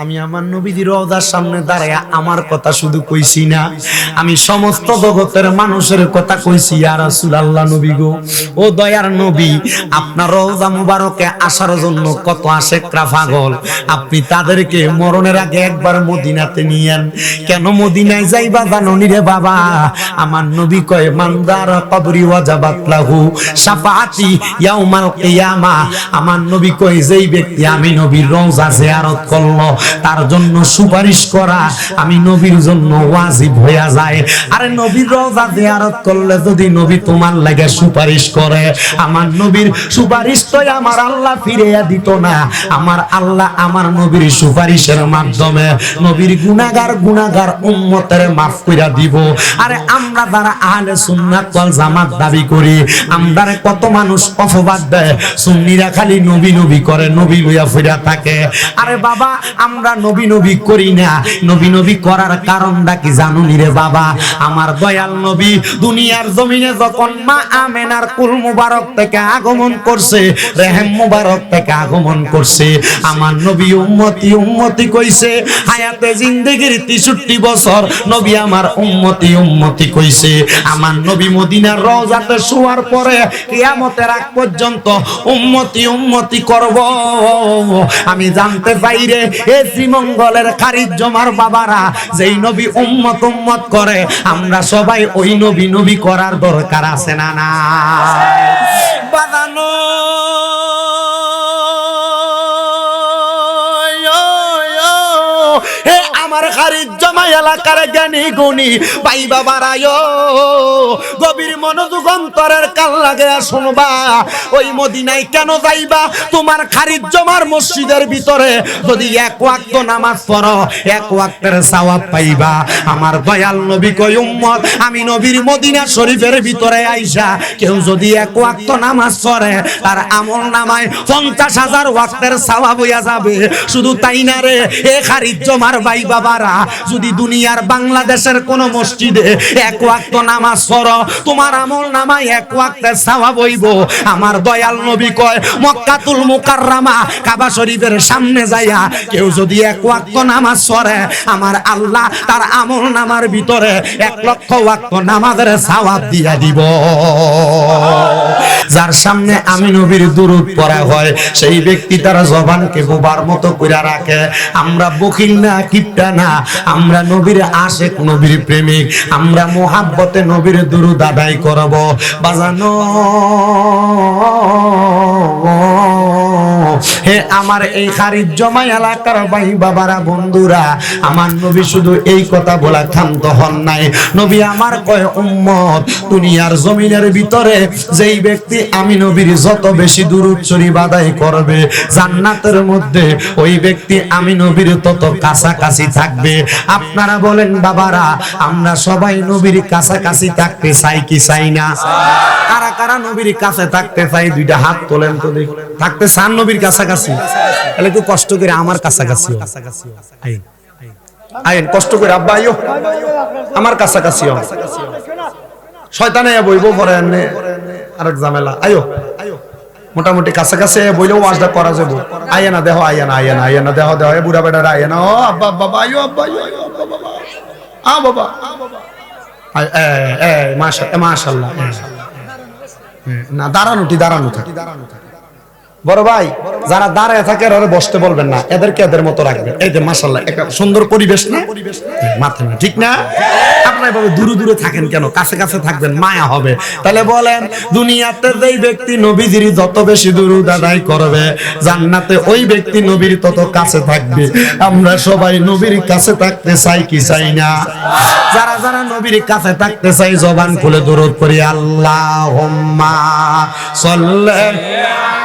আমি আমার নবীজির রওজার সামনে দাঁড়ায় আমার কথা শুধু কইছি না। আমি সমস্ত জগতের মানুষের কথা কইছি, ইয়া রাসূলুল্লাহ নবী গো। ও দয়ার নবী, আপনার রওজা মুবারকে আসার জন্য কত আশেকরা পাগল। আপনি তাদেরকে মরণের আগে একবার মদিনাতে নিয়েন কেন মদিনায় যাইবা জাননি রে বাবা? আমার নবী কয়, মানদার কবরি ওয়াজাবাত লাহু শাফাআতি ইয়াউমাল কিয়ামা। আমার নবী কয়, যেই ব্যক্তি আমি নবীর রওজা জিয়ারত করল তার জন্য সুপারিশ করা, আমি নবীর জন্য ওয়াজিব হইয়া যায়। আরে নবীর রওজা জিয়ারত করলে যদি নবী তোমার লাগে সুপারিশ করে, আমার নবীর সুপারিশ তো আমার আল্লাহ ফিরিয়ে দিত না। আমার আল্লাহ আমার নবীর সুপারিশের মাধ্যমে নবীর গুনাহগার গুনাহগার উম্মতের মাফ কইরা দিব। আরে আমরা যারা আহলে সুন্নাত ওয়াল জামাত দাবি করি আমরা কত মানুষ অপবাদ দেয়, সুন্নিরা খালি নবী নবী করে, নবী লইয়া ফিরা থাকে। আরে বাবা আমরা নবী নবী করি না। নবী নবী করার কারণটা কি জানুনি রে বাবা? আমার দয়াল নবী দুনিয়ার জমিনে যখন মা আমেনার কুল মুবারক থেকে আগমন করছে, রেহেম মুবারক থেকে আগমন করছে, আমার নবী উম্মতি উম্মতি কইছে, হায়াতে জিন্দেগির 63 বছর নবী আমার উম্মতি উম্মতি কইছে। আমার নবী মদিনার রওজাতে শোয়ার পরে কিয়ামতের আগ পর্যন্ত উম্মতি উম্মতি করব। আমি জানতে চাই রে, এ শ্রীমঙ্গলের খারিজ জমার বাবারা যেই নবী উম্মত উম্মত করে আমরা সবাই ওই নবী নবী করার দরকার আছে না না বাজানো হে আমার খারিজ জমা এলাকার জ্ঞানী গুণী। গভীর মনোযোগ অন্তরের কাল লাগে শুনবা। ওই মদিনায় কেন যাইবা? তোমার জমার মসজিদের ভিতরে যদি এক ওয়াক্ত নামাজ পড়ো, এক ওয়াক্তের পাইবা। আমার দয়াল নবী কই উম্মত, আমি নবীর মদিনা শরীফের ভিতরে আইসা, কেউ যদি এক ওয়াক্ত নামাজ পড়ে, তার আমল নামায় পঞ্চাশ হাজার ওয়াক্তের সওয়াব হইয়া যাবে। শুধু তাই না রে, এ খারিজ জমার ভাই বাবারা, যদি দুনিয়ার বাংলাদেশের কোন মসজিদে এক ওয়াক্ত নামাজ পড়ো, তোমার আমল নামায় এক ওয়াক্তের সওয়াব হইব। আমার দয়াল নবী কয়, মক্কাতুল মুকাররামা, কাবা শরীফের সামনে যাইয়া কেউ যদি এক ওয়াক্ত নামাজ পড়ে, আমার আল্লাহ তার আমল নামার ভিতরে এক লক্ষ ওয়াক্ত নামাজের সওয়াব দিয়া দিব। যার সামনে আমি নবীর দুরূদ পড়া হয়, সেই ব্যক্তি তার জবানকে বোবার মতো কইরা রাখে, আমরা বকিল না, কিপটা না, আমরা নবীর আশেক নবীর প্রেমিক। আমরা মোহাব্বতে নবীর দুরুদ আদায় করব। বাজানো আমার এই খারিজ জমা এলাকার ভাই বাবারা, বন্ধুরা, আমার নবী শুধু এই কথা বলা ক্ষান্ত হন নাই। নবী আমার কয়, উম্মত, দুনিয়ার জমিনের ভিতরে যেই ব্যক্তি আমি নবীর যত বেশি শরীফ আদায় করবে, জান্নাতের মধ্যে ওই ব্যক্তি আমি নবীর তত কাছাকাছি থাকবে। আপনারা বলেন, বাবারা, আমরা সবাই নবীর কাছাকাছি থাকতে চাই কি চাই না? কারা কারা নবীর কাছে থাকতে চাই দুইটা হাত তোলেন তো দেখি। থাকতে চান নবীর কাছাকাছি? তাহলে একটু কষ্ট করে আমার কাছাকাছি আইন। কষ্ট করে আব্বা আইও আমার কাছাকাছি শয়তানে বইব পরে আরেক ঝামেলা। আইও মোটামুটি কাছাকাছি বইলেও ওয়াজটা করা যাব আইয়া না দেহ আইয়া না আইয়া না আইয়া না দেহ দেহ বুড়া বেটারা আইয়া না। ও আব্বা আব্বা আইও, আব্বা বাবা আ বাবা। আই, এ, এ, মাশা- এ, না দাঁড়ানোটি দাঁড়ানো থাকি দাঁড়ানো থাকি। বড় ভাই, যারা দাঁড়ায় থাকে ওরা বসতে বলবেন না, এদেরকে এদের মতো রাখবেন এই যে মাসাল্লাহ একটা সুন্দর পরিবেশ না? মাথা না ঠিক না? আপনার দূরে দূরে থাকেন কেন? কাছে কাছে থাকবেন, মায়া হবে। তাহলে বলেন, দুনিয়াতে যেই ব্যক্তি নবীজির যত বেশি করবে, জান্নাতে ওই ব্যক্তি নবীর তত কাছে থাকবে। আমরা সবাই নবীর কাছে থাকতে চাই কি চাই না? যারা যারা নবীর কাছে থাকতে চাই, জবান খুলে দূরত করি আল্লাহ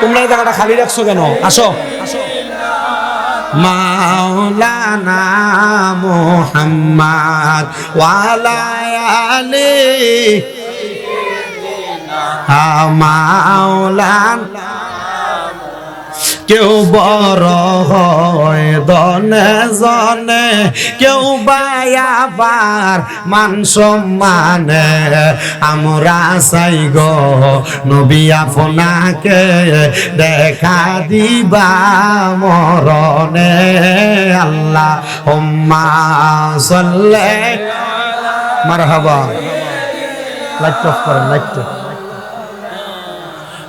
তোমরা জায়গাটা খালি রাখছো কেন? আসো। মাওলানা মোহাম্মদ ওয়ালায়ালে মাওলানা কেউ বড় হয় দনে জনে। কেউ বায়াবার মান সম্মানে। আমরা চাই গো নবী আপনাকে দেখা দিবা মরণে। আল্লাহ হোম্মা সল্লে মারহাবা। লাইট অফ করেন, লাইট।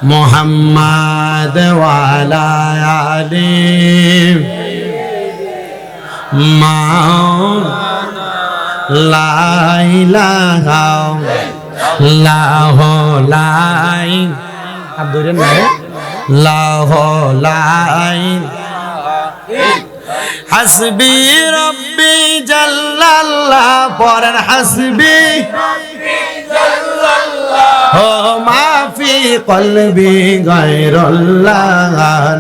মোহাম্মদ আলী লাইলাহা লাহ লাই আর ধরেন না লাই হাসবি রব্বি জাল্লাল্লাহ পরেন হাসবি। কলবি গায়রুল্লাহ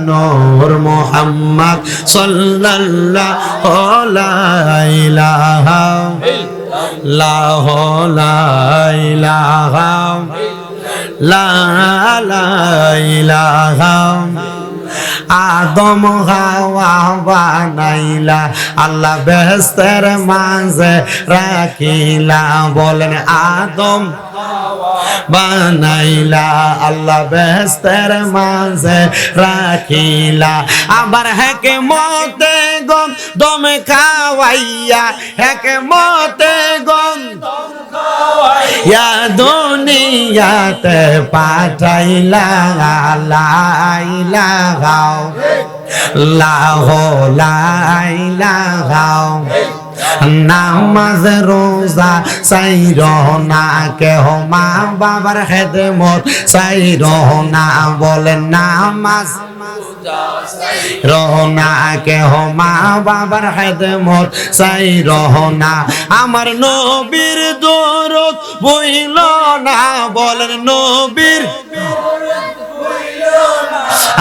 নূর মুহাম্মদ সাল্লাল্লাহু লা ইলাহা লাহ লা ইলাহা লা লা ইলাহা আদম হাওয়া বানাইলা, আল্লাহ বেহেস্তের মাঝে রাখিলা। বলেন, আদম বানাইলা, আল্লাহ বেহেস্তের মাঝে রাখিলা। আবার হেকে মতে গম, দমে খাওয়াইয়া হেকে মতে গম দুনিয়াতে পাঠাইলা লাইলা গাও লাহ লাই গাও নামাজ, রোজা সাইর না কেহ মা বাবার খেদমত। সাইর না বলেন নামাজ। রহনা কেহ মা বাবার খেদমত, চাই রহনা আমার নবীর দরদ বইল না, বলেন নবীর।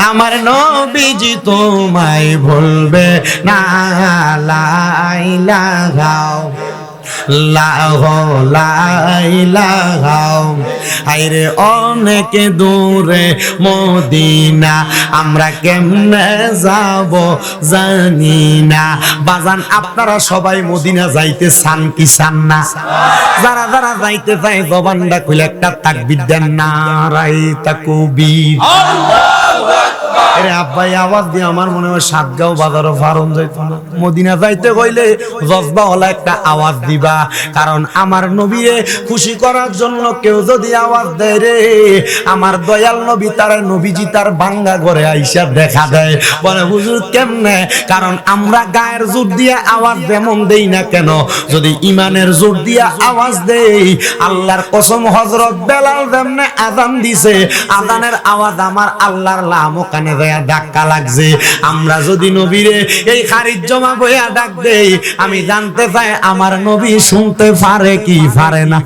আমার নবীজি তোমায় ভুলবে না লাইলা গাও আইরে অনেক দূরে মদিনা, আমরা কেমনে যাব জানি না। বাজান, আপনারা সবাই মদিনা যাইতে চান কি চান না? যারা যারা যাইতে চায়, জবানটা খুলে একটা তাকবির দেন না রাই তাকুবীর। সাতগাঁও বাজারও মদিনা যাইতে কইলে একটা আওয়াজ দিবা। কারণ আমার নবীরে খুশি করার জন্য কেউ যদি আওয়াজ দেয় রে, আমার দয়াল নবী তার নবীজি তার বাঙ্গা ঘরে আইসা দেখা দেয়। বলে, হুজুর, কেমনে? কারণ আমরা গায়ের জোর দিয়ে আওয়াজ যেমন দেই না কেন, যদি ইমানের জোর দিয়ে আওয়াজ দেই, আল্লাহর কসম হজরত বেলাল যেমনে আজান দিছে আজানের আওয়াজ আমার আল্লাহর লাম কানে দেয়া ধাক্কা লাগছে। আমরা যদি নবীরে এই খারিজ জমা বইয়া ডাক দেই, আমি জানতে চাই আমার নবী শুনতে পারে কি পারে না?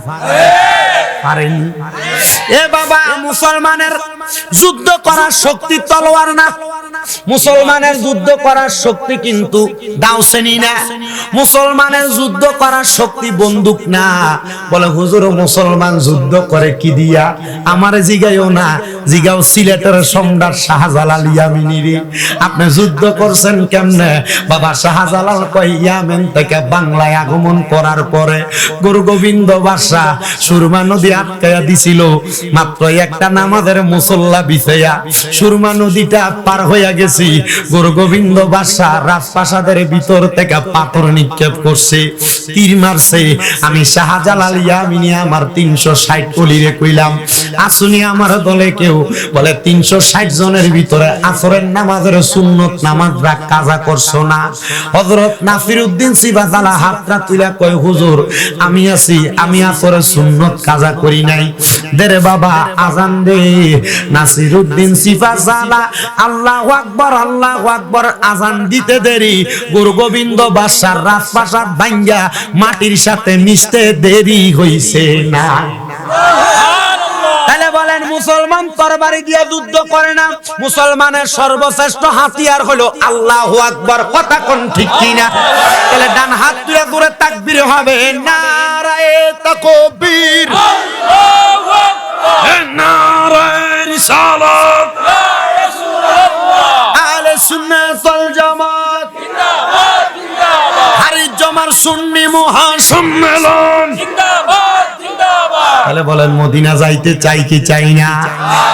পারেনি। এ বাবা, মুসলমানের যুদ্ধ করার শক্তি তলোয়ার না? মুসলমানের যুদ্ধ করার শক্তি কিন্তু দাউসেনি না। মুসলমানের যুদ্ধ করার শক্তি বন্দুক না। বলে, হুজুর, মুসলমান যুদ্ধ করে কি দিয়া? আমার জিগাইও না। জিগাও সিলেটের সম্রাট শাহজালাল ইয়ামিনীরে আপনি যুদ্ধ করছেন কেমনে? বাবা শাহজালাল কয়, ইয়ামেন থেকে বাংলায় আগমন করার পরে গুরু গোবিন্দ বাসা সুরমা নদী আটকাইয়া দিছিল। মাত্র একটা নামাজের মুসল্লা বিছাইয়া সুরমা নদীটা পার হইয়া গেছি। গুরু গোবিন্দ বাদশাহ রাজপ্রাসাদের ভিতর থেকে পাথর নিক্ষেপ করছে। তীর মারছে। আমি শাহজালাল ইয়ামিনী আমার তিনশো ষাট কলিরে কইলাম, আসুনি আমার দলে কেউ। বলে, তিনশো ষাট জনের ভিতরে আসরের নামাজের সুন্নত নামাজ রাখ কাজা করছ না? হজরত নাসির উদ্দিন সিবাজালা হাতটা তুলে কয়, হুজুর, আমি আছি, আমি আসরের সুন্নত কাজা করি নাই। দেরে বাবা, আজান দে। নাসির উদ্দিন সিফাজালা আল্লাহ আকবর আল্লাহ আকবর আজান দিতে দেরি। গুরু গোবিন্দ বাদশার রাজপ্রাসাদ ভাঙ্গা মাটির সাথে মিশতে দেরি হইছে না। তাহলে বলেন মুসলমান তরবারি দিয়ে যুদ্ধ করে না? মুসলমানের সর্বশ্রেষ্ঠ হাতিয়ার হলো আল্লাহ আকবর। কথা কোন ঠিক কিনা? তাহলে ডান হাত তুলে দূরে তাকবীর হবে। নারায়ে তাকবীর। নারায়ে রিসালাত। সুন্নাতুল জামাত। জিন্দাবাদ জিন্দাবাদ। হারি জমার সুন্নি মহাসম্মেলন। জিন্দাবাদ। তাহলে বলেন, মদিনা যাইতে চাই কি চাই না?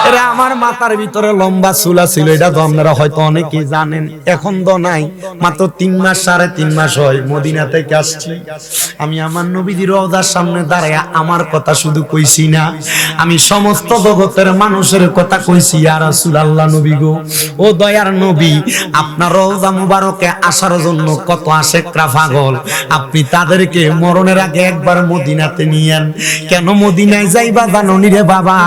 এরা আমার মাথার ভিতরে লম্বা চুলা ছিল, এটা তো আপনারা হয়তো অনেকেই জানেন। এখন তো নাই, মাত্র তিন মাস, সাড়ে তিন মাস হয় মদিনা থেকে আসছি। আমি আমার নবীদের রওজার সামনে দাঁড়ায় আমার কথা শুধু কইছি না, আমি সমস্ত জগতের মানুষের কথা কইছি আর রাসূল আল্লাহ নবী গো। ও দয়ার নবী, আপনার রওজা মুবারকে আসার জন্য কত আশেকরা পাগল আপনি তাদেরকে মরণের আগে একবার মদিনাতে নিয়েন। কেন মদিনায় যাইবা জাননি রে বাবা।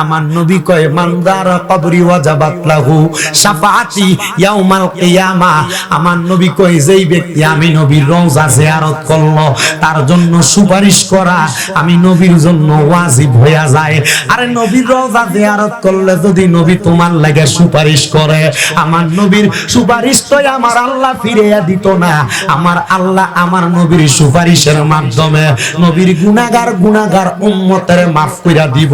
আমার নবী কয়, মানদার কবরি ওয়াজাবাত লাহু শাফাআতি ইয়াউমাল কিয়ামা। আমার নবী কয়, যেই ব্যক্তি আমি নবীর রওজা জিয়ারত করল, তার জন্য সুপারিশ করা, আমি নবীর জন্য ওয়াজিব হইয়া যায়। আরে নবীর রওজা জিয়ারত করলে যদি নবী তোমার লাগে সুপারিশ করে, আমার নবীর সুপারিশ তো আমার আল্লাহ ফিরিয়ে দিত না। আমার আল্লাহ আমার নবীর সুপারিশের মাধ্যমে নবীর গুনাহগার গুনাহগার উম্মতের মাফ কইরা দিব।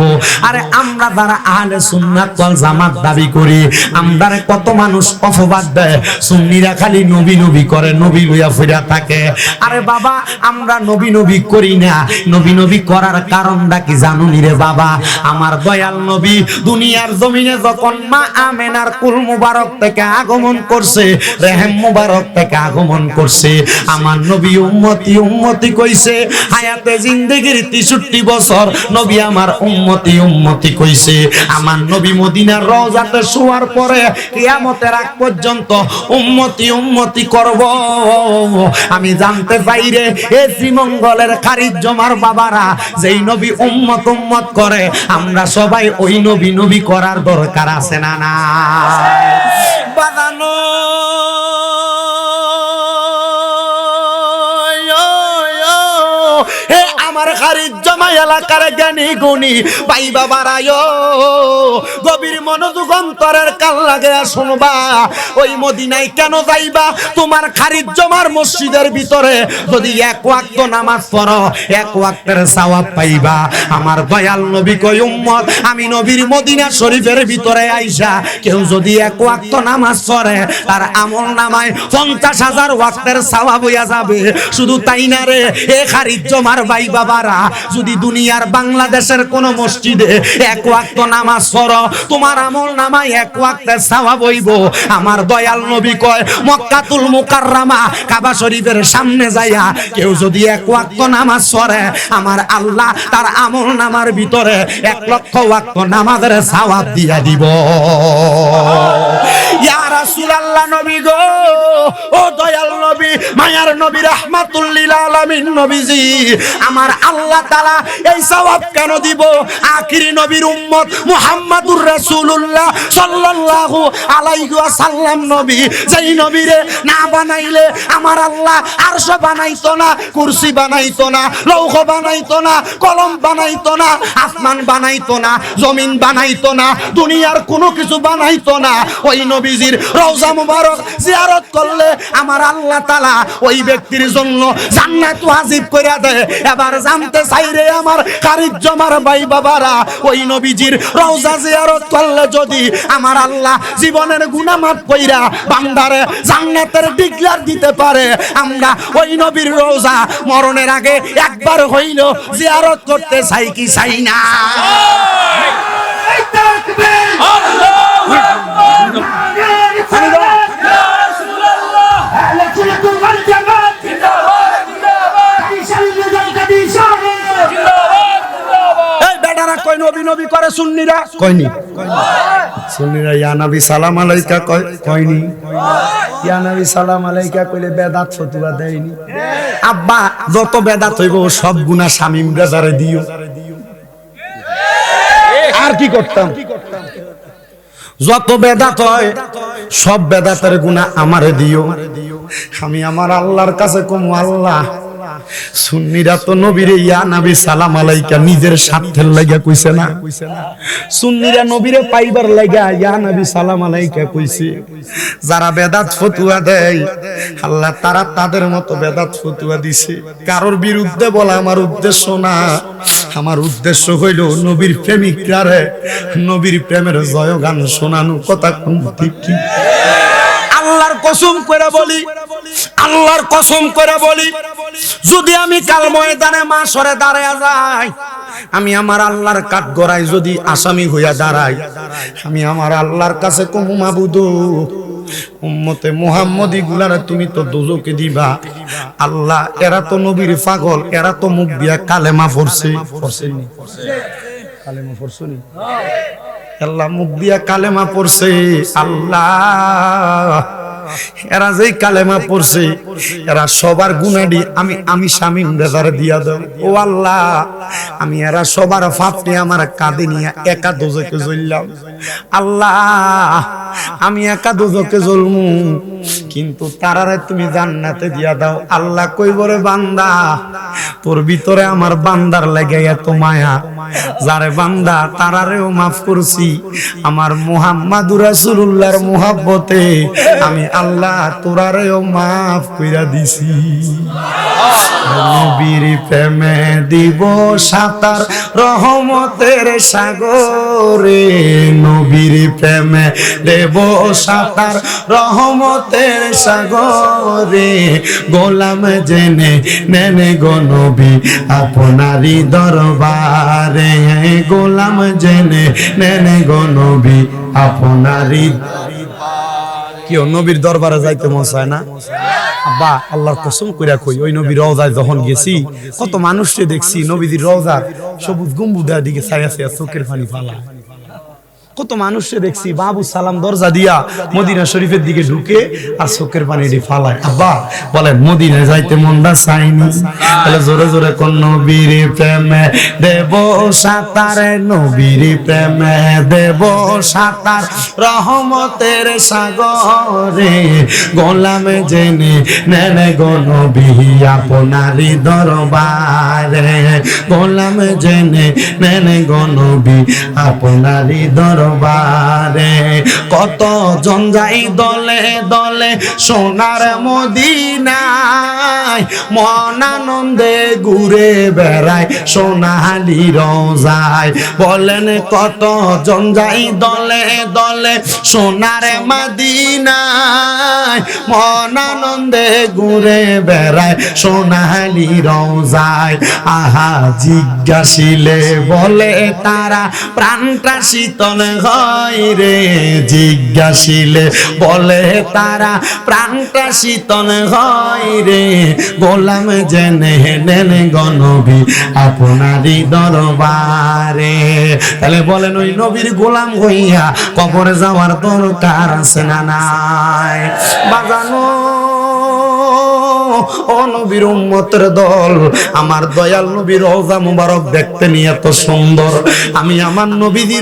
আরে আমরা যারা আহলে সুন্নাত ওয়াল জামাত দাবি করি আমরা কত মানুষ অপবাদ দেয়। সুন্নিরা খালি নবী নবী করে, নবী লইয়া ফিরা থাকে। আরে বাবা, আমরা নবী নবী করি না। নবী নবী করার কারণটা কি জানুনি রে বাবা? আমার দয়াল নবী দুনিয়ার জমিনে যখন মা আমেনার কুল মুবারক থেকে আগমন করছে, রেহেম মুবারক থেকে আগমন করছে, আমার নবী উম্মতি উম্মতি কইছে, হায়াতে জিন্দেগির 63 বছর নবী আমার উম্মতি উম্মতি কইছে আমার নবী মদিনার রওজাতে শোয়ার পরে কিয়ামতের আগ পর্যন্ত উম্মতি উম্মতি করব আমি জানতে পাই রে এ শ্রীমঙ্গলের খারিজ জমার বাবারা যেই নবী উম্মত উম্মত করে আমরা সবাই ওই নবী নবী করার দরকার আছে না না বাদানো আমার খারিজ এলাকার জ্ঞানী গুণী। পাই বাবারায় গভীর মনোযোগ অন্তরের কাল লাগে, শুনবা। ওই মদিনায় কেন যাইবা? তোমার খারিজ জমার মসজিদের ভিতরে যদি এক ওয়াক্ত নামাজ পড়ো, এক ওয়াক্তের সওয়াব পাইবা। আমার দয়াল নবী কই উম্মত, আমি নবীর মদিনা শরীফের ভিতরে আইসা, কেউ যদি এক ওয়াক্ত নামাজ পড়ে, তার আমল নামায় পঞ্চাশ হাজার ওয়াক্তের সওয়াব হইয়া যাবে। শুধু তাই না রে, এ খারিজ জমার ভাই বাবারা, যদি দুনিয়ার বাংলাদেশের কোন মসজিদে এক ওয়াক্ত নামাজ পড়ো, তোমার আমল নামায় এক ওয়াক্তের সওয়াব হইব। আমার দয়াল নবী কয়, মক্কাতুল মুকাররামা, কাবা শরীফের সামনে যাইয়া কেউ যদি এক ওয়াক্ত নামাজ পড়ে, আমার আল্লাহ তার আমল নামার ভিতরে এক লক্ষ ওয়াক্ত নামাজের সওয়াব দিয়া দিব। নবী নবী নবী আমার আল্লাহ এই কেন দিব? নবীর উম্মত মুহাম্মাদুর নবী, যেই নবীরে না বানাইলে আমার আল্লাহ বানাইতো না, কুরসি বানাইতো না, লৌহ বানাইতো না, কলম বানাইতো না, আসমান বানাইতো না, জমিন বানাইতো না, দুনিয়ার কোনো কিছু বানাইতো না, ওই নবীজির রওজা মুবারক জিয়ারত করলে আমার আল্লাহ তাআলা ওই ব্যক্তির জন্য জান্নাত ওয়াজিব কইরা দেয়। এবার জানতে চাই রে আমার খারিজ জমার ভাই বাবারা, ওই নবীজির রওজা জিয়ারত করলে যদি আমার আল্লাহ জীবনের গুনাহ মাফ কইরা বান্দারে জান্নাতের ডিক্লার দিতে পারে, আমরা ওই নবীর রওজা মরণের আগে একবার হইল জিয়ারত করতে চাই কি চাই না? করে সুন্নিরা? কইনি সুন্নিরা, ইয়া সালাম আলাইকা কয় কইনি ইয়া সালাম আলাইকা কইলে বেদাত ফতুয়া দেয়নি। আব্বা, যত বেদাত হইব সব গুনাহ শামিম রাজারে দিও। আর কি করতাম? যত বেদাত হয়, সব বেদাতের গুনাহ আমারে দিও। আমি আমার আল্লাহর কাছে কম, আল্লাহ সুন্নিরা তো নবীরে, ইয়া নবী সালাম আলাইকা, নিজের স্বার্থের লাগা কইছে না? সুন্নিরা নবীরে পাইবার লাগা ইয়া নবী সালাম আলাইকা কইছে। যারা বেদাত ফতুয়া দেয়, আল্লাহ তারা তাদের মতো বেদাত ফতুয়া দিছে। কারোর বিরুদ্ধে বলা আমার উদ্দেশ্য না। আমার উদ্দেশ্য হইল নবীর প্রেমিকরারে নবীর প্রেমের জয়গান শোনানো। কথা কোন ঠিক কি? কসম করে বলি, আল্লাহর কসম করে বলি, যদি আমি কাল ময়দানে মা সরে দাঁড়ায় যাই, আমি আমার আল্লাহর কাঠ গড়াই যদি আসামি হইয়া দাঁড়াই, আমি আমার আল্লাহর কাছে কমু মাবুদু। তুমি তো দোজকে দিবা। আল্লাহ, এরা তো নবীর পাগল, এরা তো মুখ দিয়া কালেমা পড়ছেনি কালেমা আল্লাহ মুখ দিয়া কালেমা পড়ছে। আল্লাহ এরা যেই কালেমা পড়ছে, এরা সবার গুনাডি আমি আমি স্বামী রেজারে দিয়া দাও ও আল্লাহ, আমি এরা সবার ফাপটি আমার কাঁদে নিয়ে একা দোজকে জ্বললাম। আল্লাহ, আমি একা দোজকে জ্বলমু, কিন্তু তারারে তুমি জান্নাতে দিয়া দাও। আল্লাহ কই বলে বান্দা, তোর ভিতরে আমার বান্দার লাগে এত মায়া। যারে বান্দা, তারারেও মাফ করছি। আমার মুহাম্মাদুর রাসূলুল্লাহর মুহাব্বতে আমি আল্লাহ তোরারেও মাফ কইরা দিছি। নবীর প্রেমে দিব সাতার, রহমতের সাগরে। নবীর প্রেমে দেব সাতার, রহমতের সাগরে। গোলাম জেনে নেনে গো নবী, আপনারই দরবারে। গোলাম জেনে নেনে গো নবী, আপনারই কেউ নবীর দরবারে যাইতে মন চায় না? বা আল্লাহর কসম কইরা কই, ওই নবীর রওজায় যখন গেছি, কত মানুষকে দেখছি নবীদের রওজার সবুজ গম্বুদার দিকে ছায়া ছায়া চোখের পানি ফালা কত মানুষকে দেখছি, বাবু সালাম দরজা দিয়া মদিনা শরীফের দিকে ঢুকে আর চোখের পানি ফালায়। আব্বা, বলেন, মদিনায় যাইতে মনটা চাইনি। তাহলে জোরে জোরে কোন, নবীর প্রেমে দেব সাতারে, নবীর প্রেমে দেব সাতার। রহমতের সাগরে গোলাম জেনে নেনে গো নবী আপনারি দরবারে। গোলাম জেনে নেনে গো নবী আপনারি দরবারে। কত জন যাই দলে দলে সোনার মদিনায় মন আনন্দে ঘুরে বেড়ায়, সোনালি রোজায়। বলেন কত যাই দলে দলে সোনার মদিনায় মন আনন্দে ঘুরে বেড়ায়, সোনালি রোজায়। আহা, জিজ্ঞাসিলে বলে তারা, প্রাণটা শীতল হয় রে, জিজ্ঞাসিলে বলে তারা, প্রাণটা শীতল হয় রে। গোলাম জেনে নেন গনবী আপনারই দরবারে। তাহলে বলেন ওই নবীর গোলাম হইয়া কবরে যাওয়ার দরকার আছে না নাই? বাজানো উম্মতের দল। আমার দয়াল নবীর রওজা মুবারক দেখতে নিয়ে এত সুন্দর। আমি আমার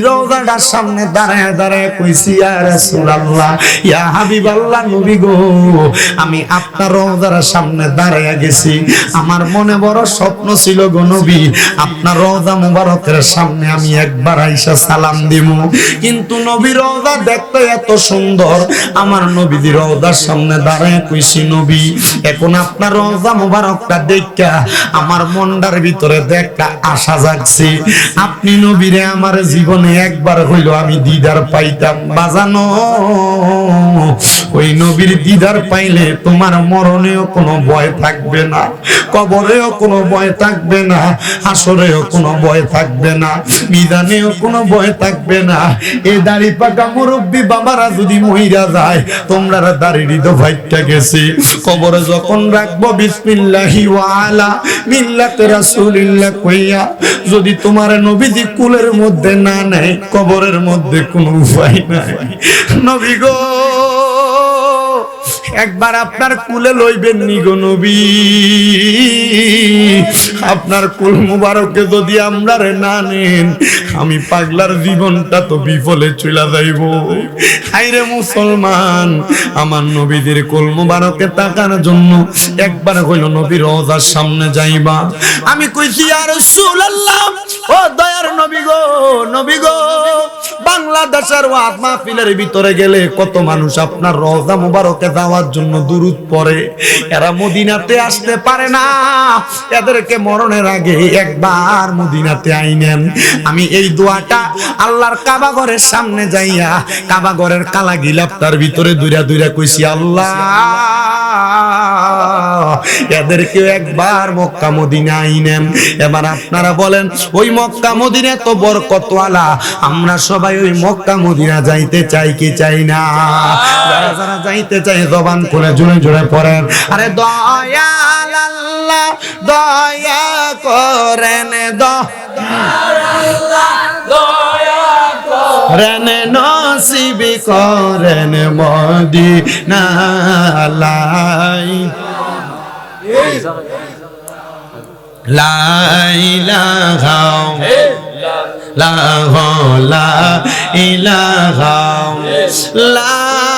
রওজাটার সামনে দাঁড়ায় দাঁড়ায় কইছি রাসূলুল্লাহ, ইয়া হাবিবাল্লাহ নবী গো, আমি আপনার রওজার সামনে দাঁড়ায় গেছি। আমার মনে বড় স্বপ্ন ছিল গো নবী, আপনার রওজা মুবারকের সামনে আমি একবার আইসা সালাম দিমু। কিন্তু নবী রওজা দেখতে এত সুন্দর, আমার নবীদের রওজার সামনে দাঁড়ায় কইছি, নবী, এখন আপনার রওজা মুবারকটা দেখা আমার মনটার ভিতরে দেখা আশা জাগছে। আপনি নবীরে আমার জীবনে একবার হইল আমি দিদার পাইতাম, বাজানো। ওই নবীর দিদার পাইলে তোমার মরণেও কোনো ভয় থাকবে না, কবরেও কোনো ভয় থাকবে না, হাসরেও কোনো ভয় থাকবে না বিধানেও কোনো ভয় থাকবে না। এই দাড়ি পাকা মুরব্বী বাবারা যদি মহিরা যায় তোমরা দাড়ি হৃদ ভাইটা গেছে। কবরে যখন রাখব বিসমিল্লাহি ওয়ালা মিল্লাত রাসূলিল্লাহ কইয়া, যদি তোমার নবীজি কুলের মধ্যে না নেয়, কবরের মধ্যে কোনো উপায় নাই। নবী গো! একবার আপনার কুলে লইবেন নি গো নবী। আপনার কুল মুবারকে যদি আমরা রে না নেন, আমি পাগলার জীবনটা তো বিফলে চলে যাইব। হাইরে মুসলমান, আমার নবীদের কুল মুবারকে তাকার জন্য একবার হইল নবীর রওজার সামনে যাইবা। আমি কইছি আর রাসূলুল্লাহ, ও দয়ার নবী গো নবী গো, বাংলাদেশের ওয়াজ মাহফিলের ভিতরে গেলে কত মানুষ আপনার রওজা মুবারকে যাওয়ার পাওয়ার জন্য দুরুদ পড়ে। এরা মদিনাতে আসতে পারে না। এদেরকে মরণের আগে একবার মদিনাতে আইনেন। আমি এই দোয়াটা আল্লাহর কাবা ঘরের সামনে যাইয়া, কাবা ঘরের কালা গিলাপটার ভিতরে দুইরা দুইরা কইছি, আল্লাহ! এদেরকে একবার মক্কা মদিনা আইনেন। এবার আপনারা বলেন, ওই মক্কা মদিনা তো বর বরকতওয়ালা। আমরা সবাই ওই মক্কা মদিনা যাইতে চাই কি চাই না? যারা যারা যাইতে চাই জবান করে জোরে জোরে পড়েন। আরে দয়াল আল্লাহ, দয়া করেন রেন নসিবি করেন মদি নালাই লাই লাই লাহ। লা ইলাহা লা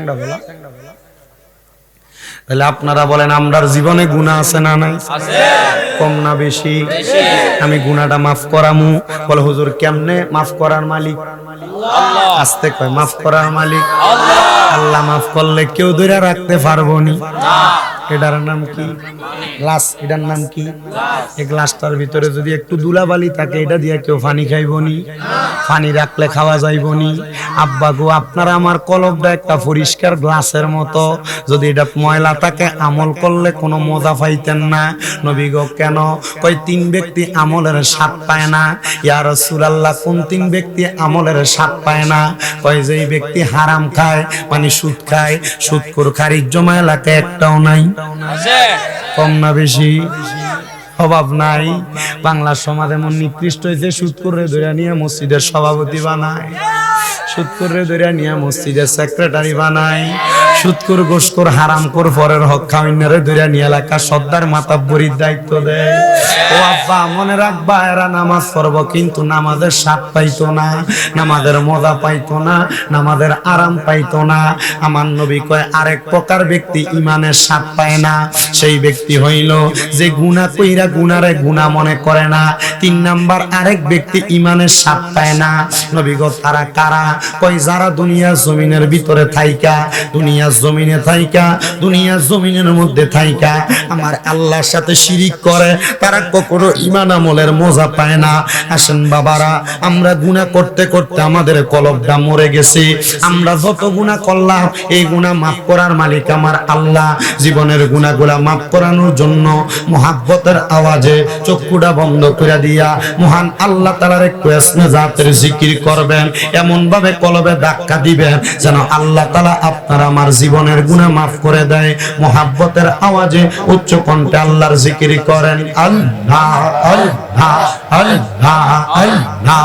বেলা। তাহলে আপনারা বলেন আমরার জীবনে গুণা আছে না নাই? কম না বেশি। আমি গুণাটা মাফ করামু। বলে হুজুর কেমনে মাফ করার মালিক? আস্তে কয় মাফ করার মালিক? আল্লাহ। মাফ করলে কেউ ধরে রাখতে পারব নি। এটার নাম কি? গ্লাস। এটার নাম কি? এই গ্লাসটার ভিতরে যদি একটু দুলাবালি থাকে এটা দিয়ে কেউ পানি খাইব নি। পানি রাখলে খাওয়া যাইব নি। আব্বা গো আপনারা আমার কলবটা একটা পরিষ্কার গ্লাসের মতো। যদি এটা ময়লা থাকে আমল করলে কোনো মজা পাইতেন না। নবী গো কেন? কই তিন ব্যক্তি আমলের স্বাদ পায় না। ইয়া রাসূলুল্লাহ কোন তিন ব্যক্তি আমলের স্বাদ পায় না? কয় যেই ব্যক্তি হারাম খায় মানে সুদ খায় সুদখোর খারিজ জমা এলাকায় একটাও নাই। কম না বেশি অভাব নাই। বাংলার সমাজ এমন নিকৃষ্ট হয়েছে সুদ করে ধরে নিয়ে মসজিদের সভাপতি বানায়। সুদ করে ধরে নিয়ে মসজিদের সেক্রেটারি বানায়। সুদকুর গোসকর হারাম কর পরের হক খাওয়াইনারে ধরে নিয়ে এলাকা। সর্দার মাতাব্বরির দায়িত্ব দেয় ও আব্বা, মনে রাখবা, এরা নামাজ পড়ব কিন্তু নামাজের স্বাদ পাইতো না, নামাজের মজা পাইতো না, নামাজের আরাম পাইতো না। আমার নবী কয়, আরেক প্রকার ব্যক্তি ইমানের স্বাদ পায় না। সেই ব্যক্তি হইল যে গুণা কইরা গুনারে গুণা মনে করে না। তিন নাম্বার, আরেক ব্যক্তি ইমানের স্বাদ পায় না। নবী গো, তারা কারা? কয়, যারা দুনিয়া জমিনের ভিতরে থাইকা দুনিয়া জমিনে থাইকা দুনিয়া জমিনের মধ্যে থাইকা, আমার আল্লাহর সাথে শিরিক করে, তারা কখনো ইমান আমলের মজা পায় না। আসেন বাবারা, আমরা গুনাহ করতে করতে আমাদের কলবটা মরে গেছে। আমরা যত গুনাহ করলাম, এই গুনাহ মাফ করার মালিক আমার আল্লাহ। জীবনের গুনাহগুলা মাফ করানোর জন্য মোহাব্বতের আওয়াজে চক্ষুটা বন্ধ করে দিয়া মহান আল্লাহ তালার এসমে জাতের জিকির করবেন। এমন ভাবে কলবে ধাক্কা দিবেন যেন আল্লাহ তালা আপনার আমার জীবনের গুণা মাফ করে দেয়, মোহাব্বতের আওয়াজে উচ্চ কণ্ঠে আল্লাহর জিকির করেন, আল্লাহ আল্লাহ আল্লাহ আল্লাহ।